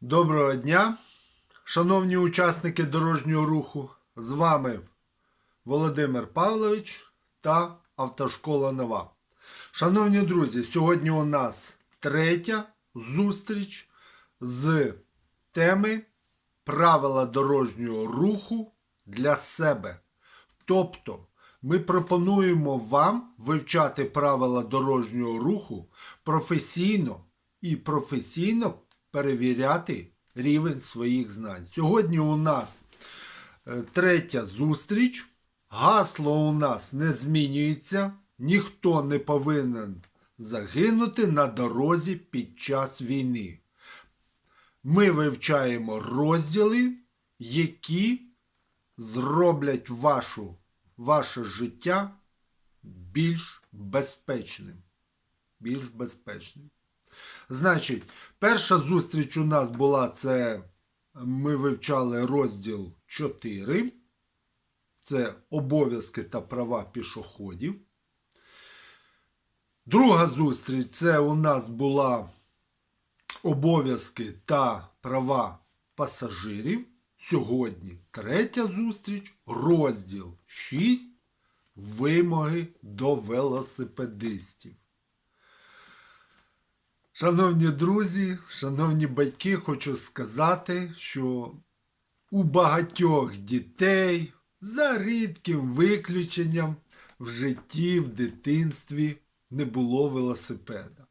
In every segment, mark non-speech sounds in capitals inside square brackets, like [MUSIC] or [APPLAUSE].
Доброго дня, шановні учасники дорожнього руху. З вами Володимир Павлович та Автошкола Нова. Шановні друзі, сьогодні у нас третя зустріч з теми правила дорожнього руху для себе. Тобто, ми пропонуємо вам вивчати правила дорожнього руху професійно і професійно перевіряти рівень своїх знань. Сьогодні у нас е, третя зустріч. Гасло у нас не змінюється. Ніхто не повинен загинути на дорозі під час війни. Ми вивчаємо розділи, які зроблять вашу, ваше життя більш безпечним. Більш безпечним. Значить, перша зустріч у нас була це ми вивчали розділ 4. Це обов'язки та права пішоходів. Друга зустріч це у нас була обов'язки та права пасажирів. Сьогодні третя зустріч, розділ 6. Вимоги до велосипедистів. Шановні друзі, шановні батьки, хочу сказати, що у багатьох дітей за рідким виключенням в житті, в дитинстві не було велосипеда.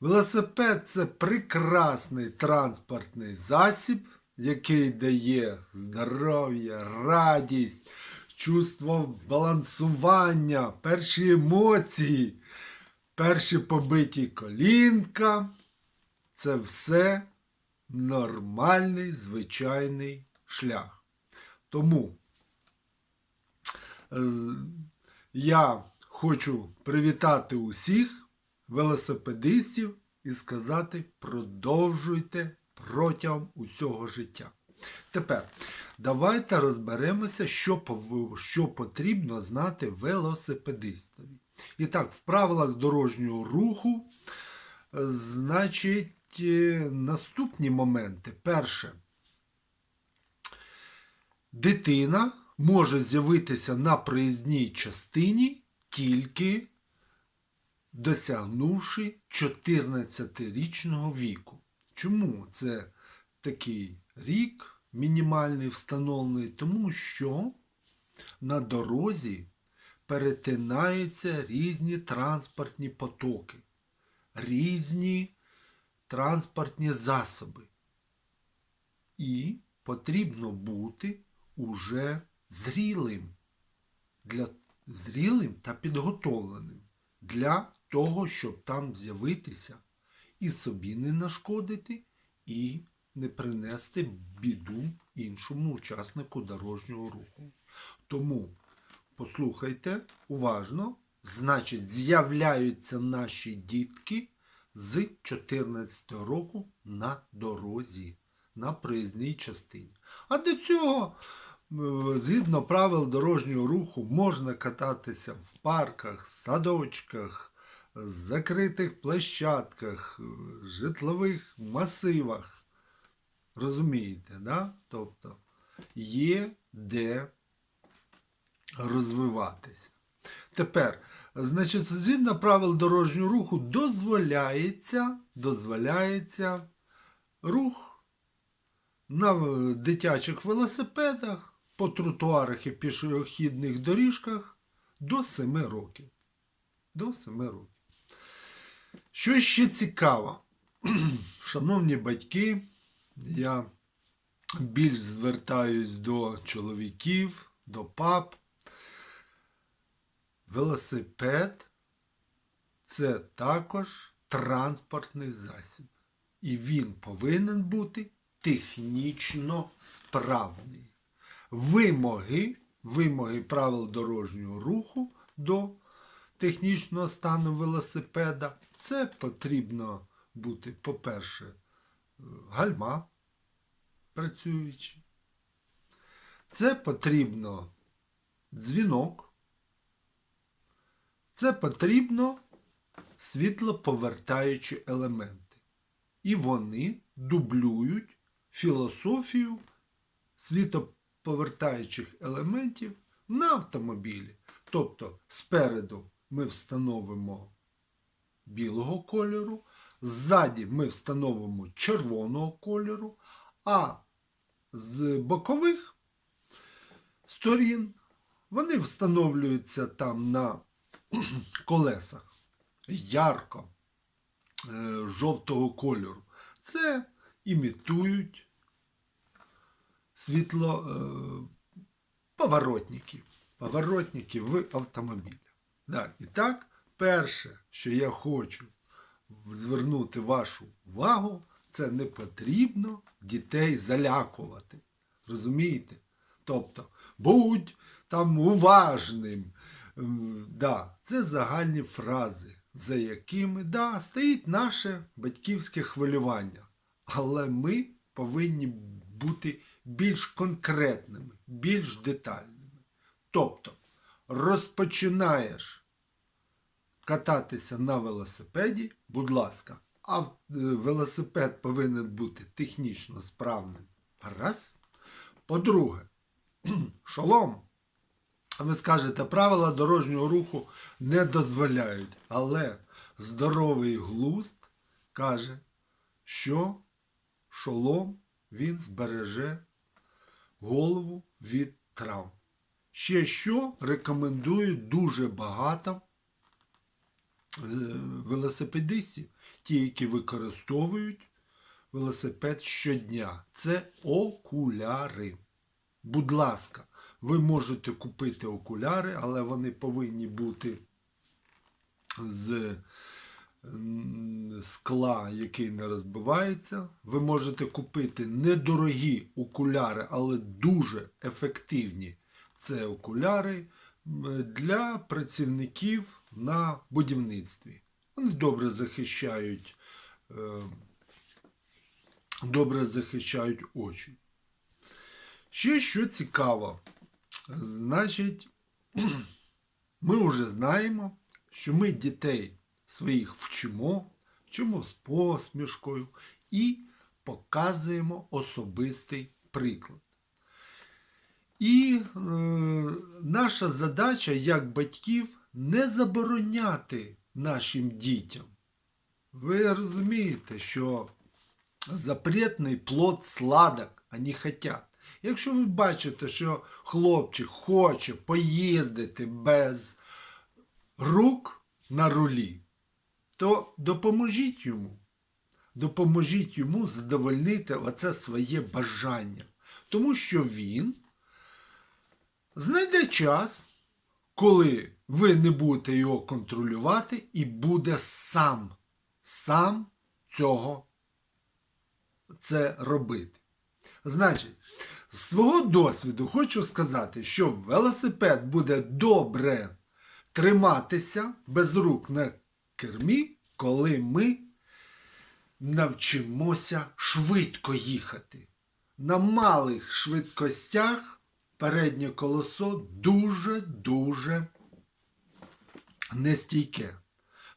Велосипед це прекрасний транспортний засіб, який дає здоров'я, радість, чувство балансування, перші емоції, перші побиті колінка. Це все нормальний звичайний шлях. Тому я хочу привітати усіх велосипедистів і сказати, продовжуйте протягом усього життя. Тепер давайте розберемося, що, що потрібно знати велосипедистові. І так, в правилах дорожнього руху, е, значить, е, наступні моменти. Перше, дитина може з'явитися на проїзній частині тільки досягнувши 14-річного віку. Чому це такий рік мінімальний встановлений? Тому що на дорозі перетинаються різні транспортні потоки, різні транспортні засоби. І потрібно бути уже зрілим для зрілим та підготовленим для того, щоб там з'явитися і собі не нашкодити, і не принести біду іншому учаснику дорожнього руху. Тому послухайте уважно, значить, з'являються наші дітки з 14 року на дорозі, на проїзній частині. А до цього е, згідно правил дорожнього руху, можна кататися в парках, садочках, закритих площадках, е, житлових масивах. Розумієте, да? Тобто є де розвиватися. Тепер, значить, згідно правил дорожнього руху, дозволяється, дозволяється рух на дитячих велосипедах, по тротуарах і пішохідних доріжках до 7 років. До 7 років. Що ще цікаво, [CLEARS THROAT] шановні батьки, я більш звертаюсь до чоловіків, до пап. Велосипед це також транспортний засіб. І він повинен бути технічно справний. Вимоги, вимоги правил дорожнього руху до технічного стану велосипеда. Це потрібно бути, по-перше, гальма працюючі. Це потрібно дзвінок. Це потрібно світлоповертаючі елементи. і вони дублюють філософію світоповертаючих елементів на автомобілі. Тобто спереду ми встановимо білого кольору, ззаді ми встановимо червоного кольору, а з бокових сторін вони встановлюються там на [CLEARS THROAT] колесах ярко е, жовтого кольору. Це імітують світло е, поворотники. Поворотники в автомобілі. Да. І так, перше, що я хочу звернути вашу увагу, це не потрібно дітей залякувати. Розумієте? Тобто, будь там уважним. Да, це загальні фрази, за якими да, стоїть наше батьківське хвилювання. Але ми повинні бути більш конкретними, більш детальними. Тобто, розпочинаєш кататися на велосипеді, будь ласка, а е, велосипед повинен бути технічно справним. Раз. По-друге, [CLEARS THROAT] шолом. Ви скажете, правила дорожнього руху не дозволяють, але здоровий глузд каже, що шолом він збереже голову від травм. Ще що рекомендують дуже багато е, велосипедистів, ті, які використовують велосипед щодня. Це окуляри. Будь ласка, ви можете купити окуляри, але вони повинні бути з скла, який не розбивається. Ви можете купити недорогі окуляри, але дуже ефективні. Це окуляри для працівників на будівництві. Вони добре захищають, е, добре захищають очі. Ще що цікаво, значить, [CLEARS THROAT] ми вже знаємо, що ми дітей своїх вчимо, вчимо з посмішкою і показуємо особистий приклад. І е, наша задача як батьків не забороняти нашим дітям. Ви розумієте, що запретний плод сладок, а не хотять. Якщо ви бачите, що хлопчик хоче поїздити без рук на рулі, то допоможіть йому. Допоможіть йому задовольнити оце своє бажання. Тому що він знайде час, коли ви не будете його контролювати, і буде сам, сам цього це робити. Значить, з свого досвіду хочу сказати, що велосипед буде добре триматися без рук на кермі, коли ми навчимося швидко їхати. На малих швидкостях переднє колесо дуже-дуже нестійке.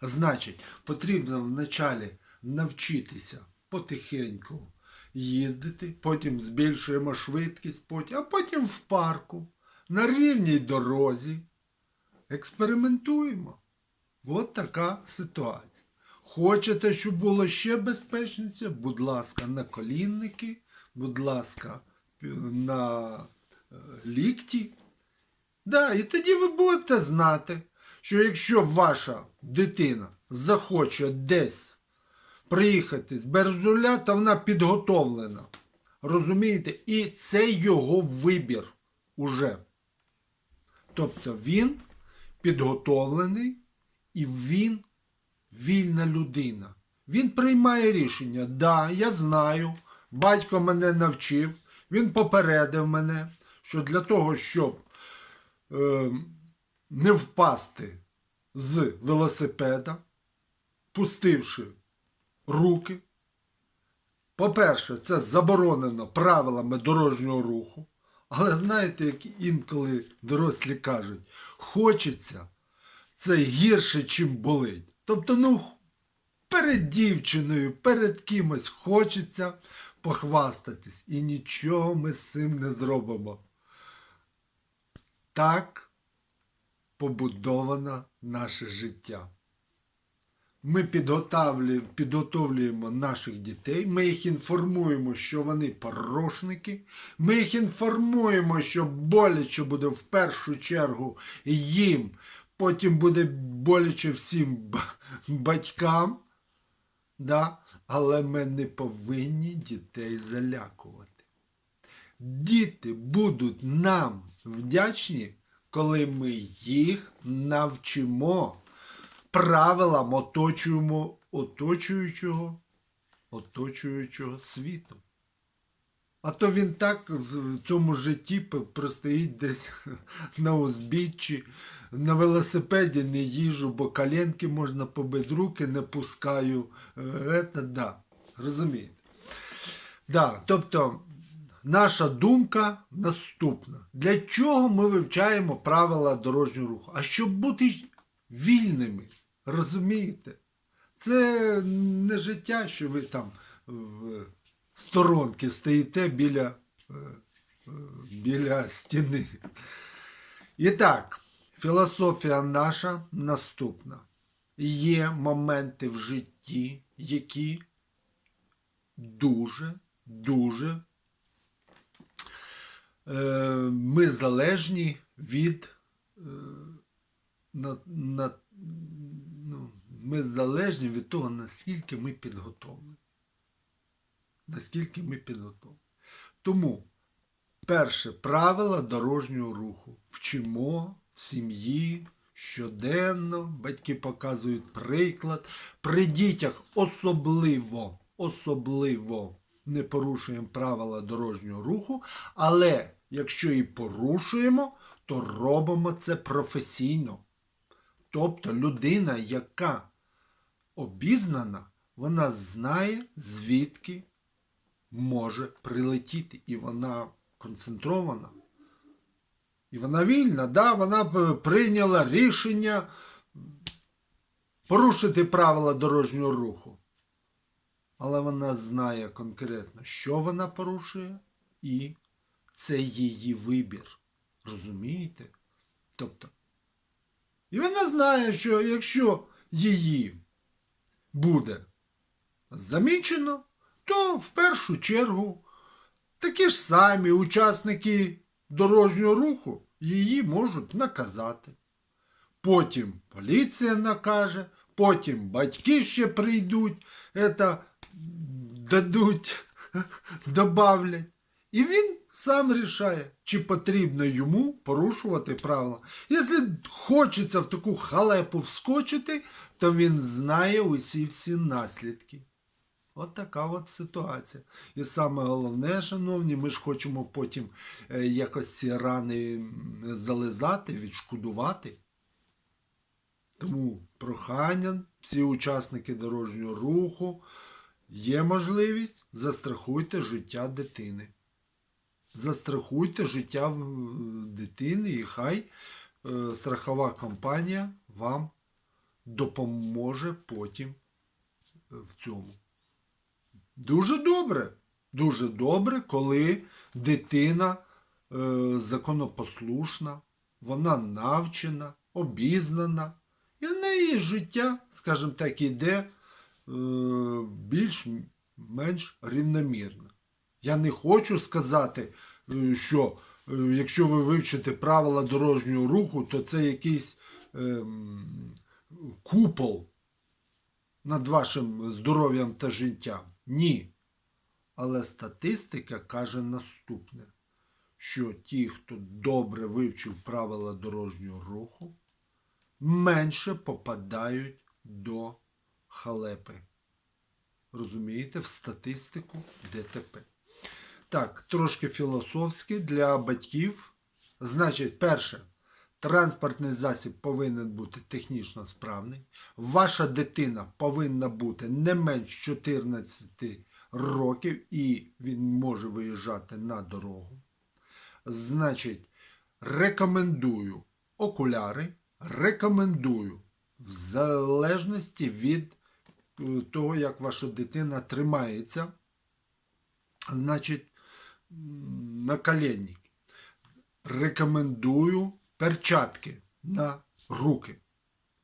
Значить, потрібно вначалі навчитися потихеньку їздити, потім збільшуємо швидкість, потім, а потім в парку, на рівній дорозі. Експериментуємо. От така ситуація. Хочете, щоб було ще безпечніше? Будь ласка, на колінники, будь ласка, на е, лікті. Да, і тоді ви будете знати, що якщо ваша дитина захоче десь приїхати з Берзуля, то вона підготовлена. Розумієте? І це його вибір уже. Тобто він підготовлений і він вільна людина. Він приймає рішення. Да, я знаю, батько мене навчив, він попередив мене, що для того, щоб е, не впасти з велосипеда, пустивши руки. По-перше, це заборонено правилами дорожнього руху. Але знаєте, як інколи дорослі кажуть, хочеться це гірше, чим болить. Тобто, ну, перед дівчиною, перед кимось хочеться похвастатись. І нічого ми з цим не зробимо. Так побудовано наше життя. Ми підготовлюємо, наших дітей, ми їх інформуємо, що вони порошники, ми їх інформуємо, що боляче буде в першу чергу їм, потім буде боляче всім батькам. Да? Але ми не повинні дітей залякувати. Діти будуть нам вдячні, коли ми їх навчимо правилам оточуємо, оточуючого, оточуючого світу. А то він так в цьому житті простоїть десь [LAUGHS] на узбіччі, на велосипеді не їжу, бо коленки можна побити, руки не пускаю. Е, Це да. Розумієте? Да, тобто наша думка наступна. Для чого ми вивчаємо правила дорожнього руху? А щоб бути вільними. Розумієте? Це не життя, що ви там в сторонки стоїте біля, е, е, біля стіни. І так, філософія наша наступна. Є моменти в житті, які дуже, дуже е, ми залежні від на, на, ми залежні від того, наскільки ми підготовлені. Наскільки ми підготовлені. Тому перше правило дорожнього руху. Вчимо в сім'ї щоденно, батьки показують приклад. При дітях особливо, особливо не порушуємо правила дорожнього руху, але якщо і порушуємо, то робимо це професійно. Тобто людина, яка обізнана, вона знає, звідки може прилетіти. І вона концентрована. І вона вільна, да, вона прийняла рішення порушити правила дорожнього руху. Але вона знає конкретно, що вона порушує, і це її вибір. Розумієте? Тобто, і вона знає, що якщо її буде замічено, то в першу чергу такі ж самі учасники дорожнього руху її можуть наказати. Потім поліція накаже, потім батьки ще прийдуть, это, дадуть, [LAUGHS] добавлять. І він сам рішає, чи потрібно йому порушувати правила. Якщо хочеться в таку халепу вскочити, то він знає усі всі наслідки. От така от ситуація. І саме головне, шановні, ми ж хочемо потім е, якось ці рани зализати, відшкодувати. Тому прохання, всі учасники дорожнього руху, є можливість, застрахуйте життя дитини. Застрахуйте життя дитини, і хай е, страхова компанія вам допоможе потім е, в цьому. Дуже добре. Дуже добре, коли дитина е, законопослушна, вона навчена, обізнана, і в неї життя, скажімо так, іде е, більш-менш рівномірно. Я не хочу сказати, е, що е, якщо ви вивчите правила дорожнього руху, то це якийсь ем, купол над вашим здоров'ям та життям. Ні. Але статистика каже наступне, що ті, хто добре вивчив правила дорожнього руху, менше попадають до халепи. Розумієте, в статистику ДТП. Так, трошки філософськи для батьків. Значить, перше, транспортний засіб повинен бути технічно справний. Ваша дитина повинна бути не менш 14 років і він може виїжджати на дорогу. Значить, рекомендую окуляри, рекомендую в залежності від е, того, як ваша дитина тримається, значить, м, наколенник. Рекомендую перчатки на руки.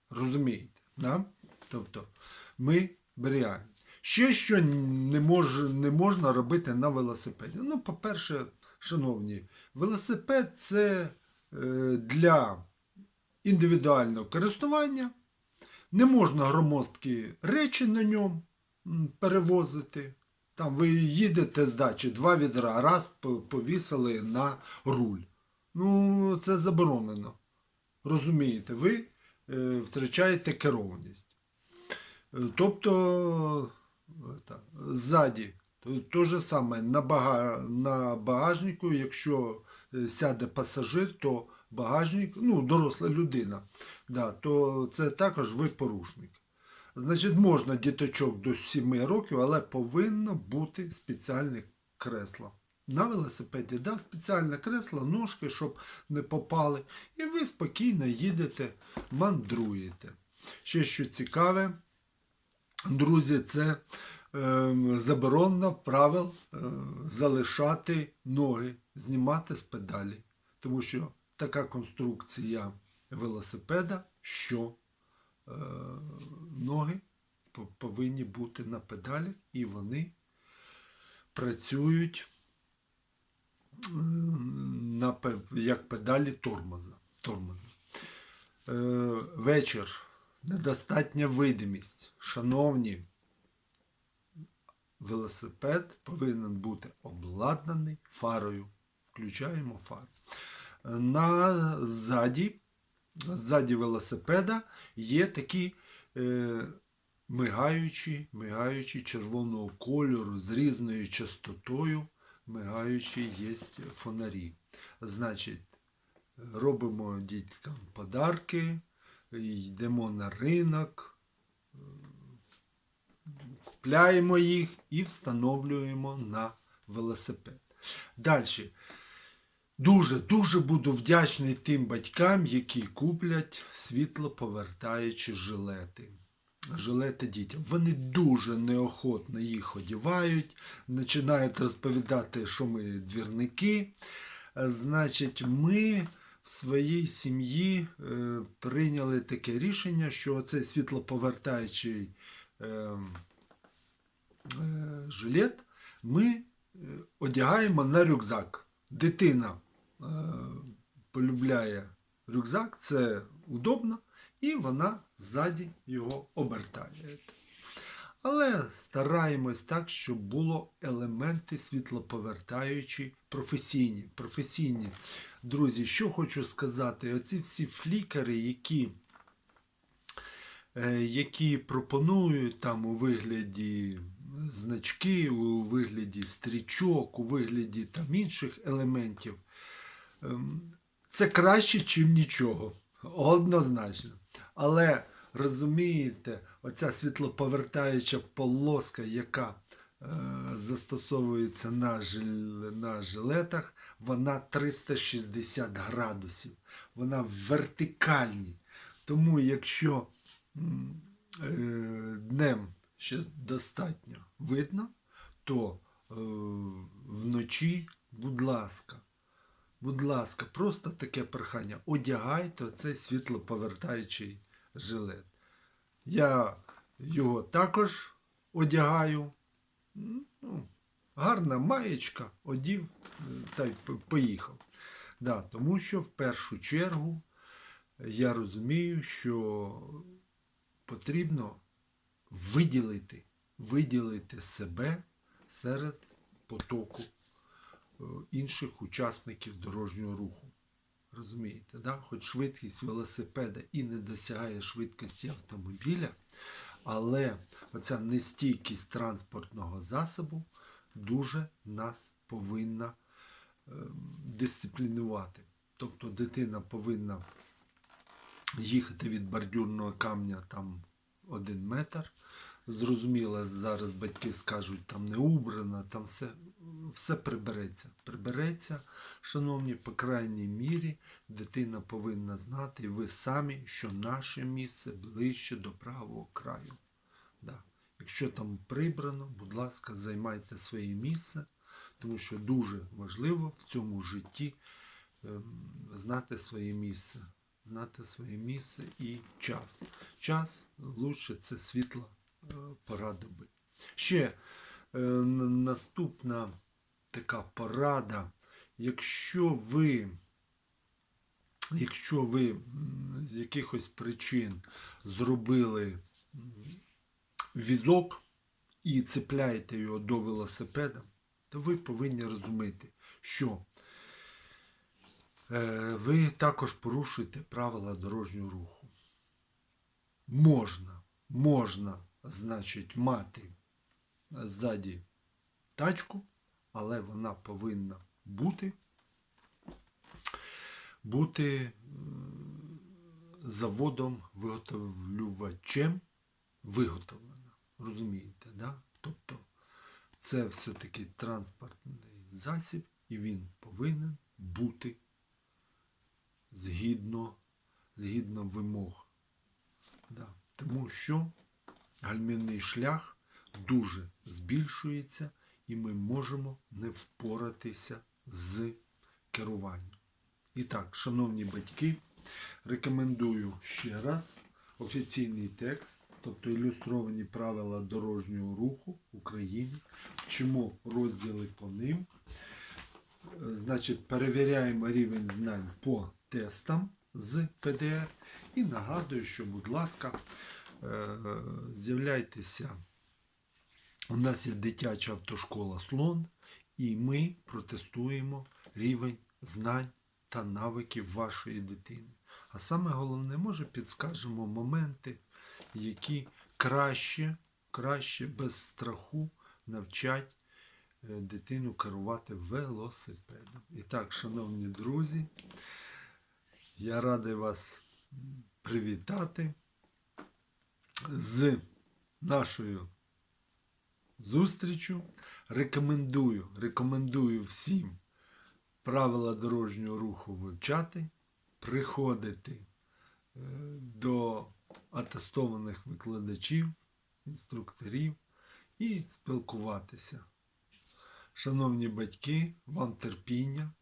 Розумієте? Да? Тобто ми берігаємо. Ще що не, мож, не можна робити на велосипеді. Ну, по-перше, шановні, велосипед це е, для індивідуального користування. Не можна громоздкі речі на ньому перевозити. Там ви їдете з дачі, два відра, раз повісили на руль. Ну, це заборонено. Розумієте, ви е, втрачаєте керованість. Е, Тобто, е, та, ззаді, то, же саме на, бага, на багажнику, якщо сяде пасажир, то багажник, ну, доросла людина, да, то це також ви порушник. Значить, можна діточок до 7 років, але повинно бути спеціальне кресло. На велосипеді, да, спеціальне кресло, ножки, щоб не попали. І ви спокійно їдете, мандруєте. Ще що цікаве, друзі, це е, заборонено правил е, залишати ноги, знімати з педалі. Тому що така конструкція велосипеда, що е, ноги повинні бути на педалі, і вони працюють на, як педалі тормоза. тормоза. Е, вечір. Недостатня видимість. Шановні, велосипед повинен бути обладнаний фарою. Включаємо фару. На ззаді, ззаді велосипеда є такі е, мигаючі, мигаючі червоного кольору з різною частотою. Мигаючі є фонарі. Значить, робимо діткам подарки, йдемо на ринок, купляємо їх і встановлюємо на велосипед. Далі. Дуже дуже буду вдячний тим батькам, які куплять світлоповертаючі жилети. Жилети дітям. Вони дуже неохотно їх одягають, починають розповідати, що ми двірники. Е, Значить, ми в своїй сім'ї е, прийняли таке рішення, що цей світлоповертаючий е, жилет ми одягаємо на рюкзак. Дитина полюбляє рюкзак, це удобно, і вона ззаді його обертає. Але стараємось так, щоб було елементи світлоповертаючі, професійні. професійні. Друзі, що хочу сказати, оці всі флікери, які е, які пропонують там у вигляді значки, у вигляді стрічок, у вигляді там інших елементів, ем, це краще, ніж нічого. Однозначно. Але розумієте, оця світлоповертаюча полоска, яка е, застосовується на, на жилетах, вона 360 градусів. Вона вертикальні. Тому якщо е, днем ще достатньо видно, то е, вночі, будь ласка, будь ласка, просто таке прохання. Одягайте цей світлоповертаючий жилет. Я його також одягаю. Ну, гарна маєчка, одів та й поїхав. Да, тому що в першу чергу я розумію, що потрібно виділити, виділити себе серед потоку інших учасників дорожнього руху. Розумієте, да? хоч швидкість велосипеда і не досягає швидкості автомобіля, але оця нестійкість транспортного засобу дуже нас повинна е, дисциплінувати. Тобто дитина повинна їхати від бордюрного камня там один метр. Зрозуміло, зараз батьки скажуть, там не убрано, там все, все прибереться. Прибереться, шановні, по крайній мірі, дитина повинна знати, ви самі, що наше місце ближче до правого краю. Да. Якщо там прибрано, будь ласка, займайте своє місце, тому що дуже важливо в цьому житті ем, знати своє місце. Знати своє місце і час. Час лучше це світла е, пора доби. Ще е, наступна така порада. Якщо ви якщо ви з якихось причин зробили візок і цепляєте його до велосипеда, то ви повинні розуміти, що е, ви також порушуєте правила дорожнього руху. Можна, можна, значить, мати ззаді тачку, але вона повинна бути бути заводом виготовлювачем виготовлена. Розумієте, да? Тобто це все-таки транспортний засіб, і він повинен бути згідно, згідно вимог. Да. Тому що гальмівний шлях дуже збільшується, і ми можемо не впоратися з керуванням. І так, шановні батьки, рекомендую ще раз офіційний текст, тобто ілюстровані правила дорожнього руху в Україні. Вчимо розділи по ним. Значить, перевіряємо рівень знань по тестам з ПДР. І нагадую, що, будь ласка, е, з'являйтеся. У нас є дитяча автошкола Слон, і ми протестуємо рівень знань та навиків вашої дитини. А саме головне, може, підскажемо моменти, які краще, краще без страху навчать е, дитину керувати велосипедом. І так, шановні друзі, я радий вас привітати з нашою зустрічю. Рекомендую, рекомендую всім правила дорожнього руху вивчати, приходити е, до атестованих викладачів, інструкторів і спілкуватися. Шановні батьки, вам терпіння,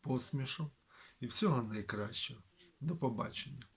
посмішок і всього найкращого. До побачення.